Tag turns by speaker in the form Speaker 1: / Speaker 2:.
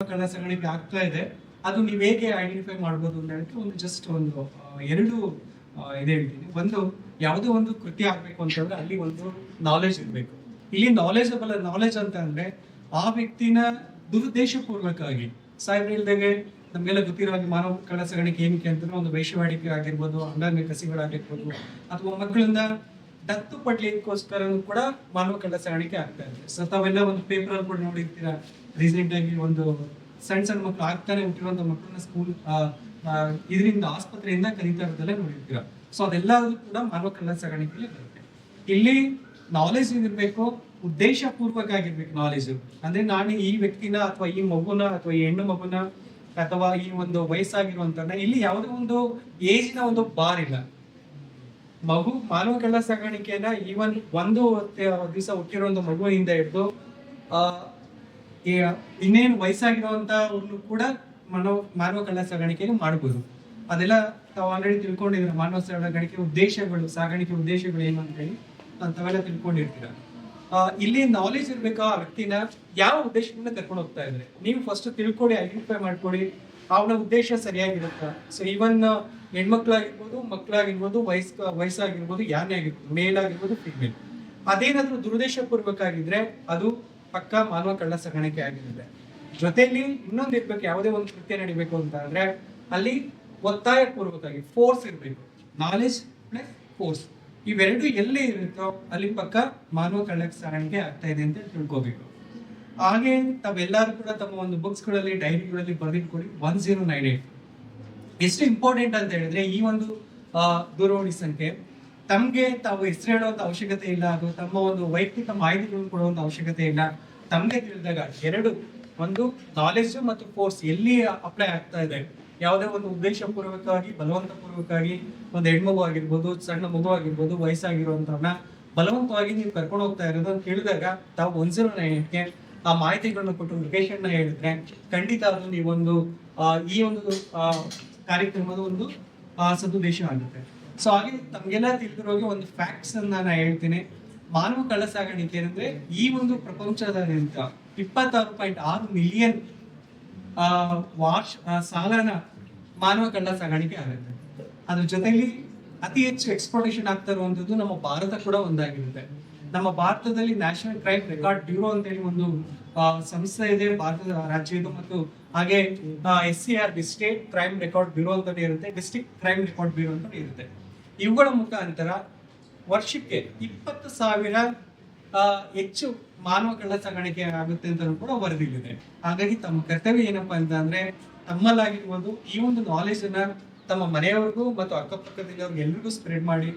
Speaker 1: ಸಾಗಾಣಿಕೆ ಆಗ್ತಾ ಇದೆ. ಅದು ನೀವು ಹೇಗೆ ಐಡೆಂಟಿಫೈ ಮಾಡ್ಬೋದು ಅಂತ ಹೇಳಿದ್ರೆ ಒಂದು ಜಸ್ಟ್ ಒಂದು ಎರಡು ಇದೆ ಹೇಳ್ತೀನಿ. ಒಂದು, ಯಾವುದೋ ಒಂದು ಕೃತಿ ಆಗ್ಬೇಕು ಅಂತಂದ್ರೆ ಅಲ್ಲಿ ಒಂದು ನಾಲೆಜ್ ಇರಬೇಕು. ಇಲ್ಲಿ ನಾಲೆಜಬಲ್ ನಾಲೆಜ್ ಅಂತ ಅಂದ್ರೆ ಆ ವ್ಯಕ್ತಿನ ದುರುದ್ದೇಶಪೂರ್ವಕವಾಗಿ ಸಾಹೇಬ್ ಇಲ್ದಂಗೆ ನಮಗೆಲ್ಲ ಗೊತ್ತಿರೋ ಮಾನವ ಕಳ ಸಗಣಿಕೆ ಏನಕ್ಕೆ ಅಂತಂದ್ರೆ ಒಂದು ವೈಶ್ಯವಾಡಿಕೆ ಆಗಿರ್ಬೋದು, ಅಂಗಾಂಗ ಕಸಿಗಳಾಗಿರ್ಬೋದು, ಅಥವಾ ಮಕ್ಕಳಿಂದ ದತ್ತು ಪಡ್ಲಿಕ್ಕೋಸ್ಕರ ಕೂಡ ಮಾನವ ಕಳ್ಳ ಸಾಗಾಣಿಕೆ ಆಗ್ತಾ ಇದೆ. ಸೊ ತಾವೆಲ್ಲ ಒಂದು ಪೇಪರ್ ಅಲ್ಲಿ ಕೂಡ ನೋಡಿರ್ತೀರಾ? ರೀಸೆಂಟ್ ಆಗಿ ಒಂದು ಸಣ್ಣ ಸಣ್ಣ ಮಕ್ಕಳು ಆಗ್ತಾನೆ ಹುಟ್ಟಿರುವಂತ ಮಕ್ಕಳನ್ನ ಸ್ಕೂಲ್ ಇದರಿಂದ ಆಸ್ಪತ್ರೆಯಿಂದ ಕರೀತಾ ಇರೋದೆಲ್ಲ ನೋಡಿರ್ತೀರಾ? ಸೊ ಅದೆಲ್ಲ ಕೂಡ ಮಾನವ ಕಳ್ಳ ಸಾಗಾಣಿಕೆಯಲ್ಲಿ ಬರುತ್ತೆ. ಇಲ್ಲಿ ನಾಲೆಜ್ ಇರಬೇಕು ಉದ್ದೇಶ ಪೂರ್ವಕ ಆಗಿರ್ಬೇಕು ನಾಲೆಜ್ ಅಂದ್ರೆ ನಾನು ಈ ವ್ಯಕ್ತಿನ ಅಥವಾ ಈ ಮಗುನ ಅಥವಾ ಈ ಹೆಣ್ಣು ಮಗುನ ಅಥವಾ ಈ ಒಂದು ವಯಸ್ಸಾಗಿರುವಂತ ಇಲ್ಲಿ ಯಾವುದೇ ಒಂದು ಏಜಿನ ಒಂದು ಬಾರ್ ಇಲ್ಲ. ಮಗು ಮಾನವ ಕಳ್ಳ ಸಾಗಾಣಿಕೆಯನ್ನ ಈವನ್ ಒಂದು ದಿವಸ ಹುಟ್ಟಿರೋ ಮಗುವಿನಿಂದ ಹಿಡಿದು, ಆ ಇನ್ನೇನು ವಯಸ್ಸಾಗಿರುವಂತ ಕೂಡ ಮಾನವ ಮಾನವ ಕಳ್ಳ ಸಾಗಾಣಿಕೆಯನ್ನು ಮಾಡಬಹುದು ಅದೆಲ್ಲ ತಾವು ಆಲ್ರೆಡಿ ತಿಳ್ಕೊಂಡಿದ್ರೆ ಮಾನವ ಸಾಗಾಣಿಕೆ ಉದ್ದೇಶಗಳು ಸಾಗಾಣಿಕೆ ಉದ್ದೇಶಗಳು ಏನು ಅಂತ ಹೇಳಿ? ತಾವೆಲ್ಲ ತಿಳ್ಕೊಂಡಿರ್ತೀರ? ಇಲ್ಲಿ ನಾಲೆಜ್ ಇರ್ಬೇಕು ಆ ವ್ಯಕ್ತಿನ? ಯಾವ ಉದ್ದೇಶದಿಂದ ಕರ್ಕೊಂಡು ಹೋಗ್ತಾ ಇದ್ರೆ ನೀವು ಫಸ್ಟ್ ತಿಳ್ಕೊಡಿ ಐಡೆಂಟಿಫೈ ಮಾಡ್ಕೊಳ್ಳಿ ಅವನ ಉದ್ದೇಶ ಸರಿಯಾಗಿರುತ್ತೆ? ಸೊ ಈವನ್ ಹೆಣ್ಮಕ್ಳಾಗಿರ್ಬೋದು, ಮಕ್ಕಳಾಗಿರ್ಬೋದು, ವಯಸ್ಕ, ವಯಸ್ಸಾಗಿರ್ಬೋದು ಯಾನೇ ಆಗಿರ್ಬೋದು ಮೇಲ್ ಆಗಿರ್ಬೋದು ಫಿಮೇಲ್ ಅದೇನಾದ್ರೂ ದುರುದ್ದೇಶ ಪೂರ್ವಕ ಆಗಿದ್ರೆ ಅದು ಪಕ್ಕ ಮಾನವ ಕಳ್ಳ ಸಾಗಾಣಿಕೆ ಆಗಿರುತ್ತೆ. ಜೊತೆಯಲ್ಲಿ ಇನ್ನೊಂದು ಇರ್ಬೇಕು, ಯಾವುದೇ ಒಂದು ಕೃತ್ಯ ನಡಿಬೇಕು ಅಂತ ಅಂದ್ರೆ ಅಲ್ಲಿ ಒತ್ತಾಯ ಪೂರ್ವಕವಾಗಿ ಫೋರ್ಸ್ ಇರಬೇಕು. ನಾಲೆಜ್ ಪ್ಲಸ್ ಫೋರ್ಸ್ ಇವೆರಡು ಎಲ್ಲಿ ಇರುತ್ತೋ ಅಲ್ಲಿ ಪಕ್ಕ ಮಾನವ ಕಳ್ಳ ಸಾಗಾಣಿಕೆ ಆಗ್ತಾ ಇದೆ ಅಂತ ತಿಳ್ಕೋಬೇಕು. ಹಾಗೆ ತಾವೆಲ್ಲರೂ ಕೂಡ ತಮ್ಮ ಒಂದು ಬುಕ್ಸ್ಗಳಲ್ಲಿ ಡೈರಿಗಳಲ್ಲಿ ಬರೆದಿಟ್ಕೊಳ್ಳಿ. ಒನ್ ಜೀರೋ ನೈನ್ ಏಟ್ ಎಷ್ಟು ಇಂಪಾರ್ಟೆಂಟ್ ಅಂತ ಹೇಳಿದ್ರೆ, ಈ ಒಂದು ದೂರವಾಣಿ ಸಂಖ್ಯೆ. ತಮಗೆ ತಾವು ಹೆಸರು ಹೇಳುವಂತ ಅವಶ್ಯಕತೆ ಇಲ್ಲ. ಅಥವಾ ತಮ್ಮ ಒಂದು ವೈಯಕ್ತಿಕ ಮಾಹಿತಿಗಳನ್ನು ಕೊಡುವಂತ ಅವಶ್ಯಕತೆ ಇಲ್ಲ. ತಮಗೆ ತಿಳಿದಾಗ ಎರಡು, ಒಂದು ನಾಲೆಜ್ ಮತ್ತು ಕೋರ್ಸ್ ಎಲ್ಲಿ ಅಪ್ಲೈ ಆಗ್ತಾ ಇದೆ. ಯಾವುದೇ ಒಂದು ಉದ್ದೇಶಪೂರ್ವಕವಾಗಿ, ಬಲವಂತಪೂರ್ವಕವಾಗಿ, ಒಂದು ಹೆಣ್ಮಗು ಆಗಿರ್ಬೋದು, ಸಣ್ಣ ಮಗು ಆಗಿರ್ಬೋದು ವಯಸ್ಸಾಗಿರುವಂತವ್ರನ್ನ ಬಲವಂತವಾಗಿ ನೀವು ಕರ್ಕೊಂಡು ಹೋಗ್ತಾ ಇರೋದು ಅಂತ ಹೇಳಿದಾಗ ತಾವು ಒಂದ್ಸಲ ನೈನ್ಗೆ ಆ ಮಾಹಿತಿಗಳನ್ನ ಕೊಟ್ಟು ಲೊಕೇಶನ್ ಹೇಳಿದ್ರೆ ಖಂಡಿತ ಅದು ನೀವೊಂದು ಒಂದು ಈ ಒಂದು ಕಾರ್ಯಕ್ರಮದ ಒಂದು ಸದುದ್ದೇಶ ಆಗುತ್ತೆ. ಸೊ ಹಾಗೆ ತಮ್ಗೆಲ್ಲ ತಿಳಿದಿರೋಗೆ ಒಂದು ಫ್ಯಾಕ್ಟ್ಸ್ ಅನ್ನ ನಾನು ಹೇಳ್ತೀನಿ. ಮಾನವ ಕಳ್ಳ ಸಾಗಾಣಿಕೆ ಏನಂದ್ರೆ ಈ ಒಂದು ಪ್ರಪಂಚದಾದ್ಯಂತ ಇಪ್ಪತ್ತಾರು ಪಾಯಿಂಟ್ ಆರು ಮಿಲಿಯನ್ ವಾರ್ಷ ಸಾಲನ ಮಾನವ ಕಳ್ಳ ಸಾಗಾಣಿಕೆ ಆಗುತ್ತೆ. ಅದ್ರ ಜೊತೆಲಿ ಅತಿ ಹೆಚ್ಚು ಎಕ್ಸ್ಪೋರ್ಟೇಷನ್ ಆಗ್ತಾ ಇರುವಂತದ್ದು ನಮ್ಮ ಭಾರತ ಕೂಡ ಒಂದಾಗಿರುತ್ತೆ. ನಮ್ಮ ಭಾರತದಲ್ಲಿ ನ್ಯಾಷನಲ್ ಕ್ರೈಮ್ ರೆಕಾರ್ಡ್ ಬ್ಯೂರೋ ಅಂತ ಹೇಳಿ ಒಂದು ಸಂಸ್ಥೆ ಇದೆ ಭಾರತದ ರಾಜ್ಯ ಇದು ಮತ್ತು ಹಾಗೆ S C R state crime record bureau ಅಂತ ಇರುತ್ತೆ. ಡಿಸ್ಟ್ರಿಕ್ಟ್ ಕ್ರೈಮ್ ರೆಕಾರ್ಡ್ ಬ್ಯೂರೋ ಅಂತ ಇರುತ್ತೆ. ಇವುಗಳ ಮುಖಾಂತರ ವರ್ಷಕ್ಕೆ ಇಪ್ಪತ್ತು ಸಾವಿರ ಹೆಚ್ಚು ಮಾನವ ಕಳ್ಳ ಸಾಗಾಣಿಕೆ ಆಗುತ್ತೆ ಅಂತ ಕೂಡ ವರದಿಗಳಿದೆ. ಹಾಗಾಗಿ ತಮ್ಮ ಕರ್ತವ್ಯ ಏನಪ್ಪಾ ಅಂತ ಅಂದ್ರೆ ತಮ್ಮಲ್ಲಾಗಿರ್ಬೋದು, ಈ ಒಂದು ನಾಲೆಜ್ ಅನ್ನ ತಮ್ಮ ಮನೆಯವರಿಗೂ ಮತ್ತು ಅಕ್ಕಪಕ್ಕದಲ್ಲಿರೋರ್ಗೆ ಎಲ್ರಿಗೂ ಸ್ಪ್ರೆಡ್ ಮಾಡಿ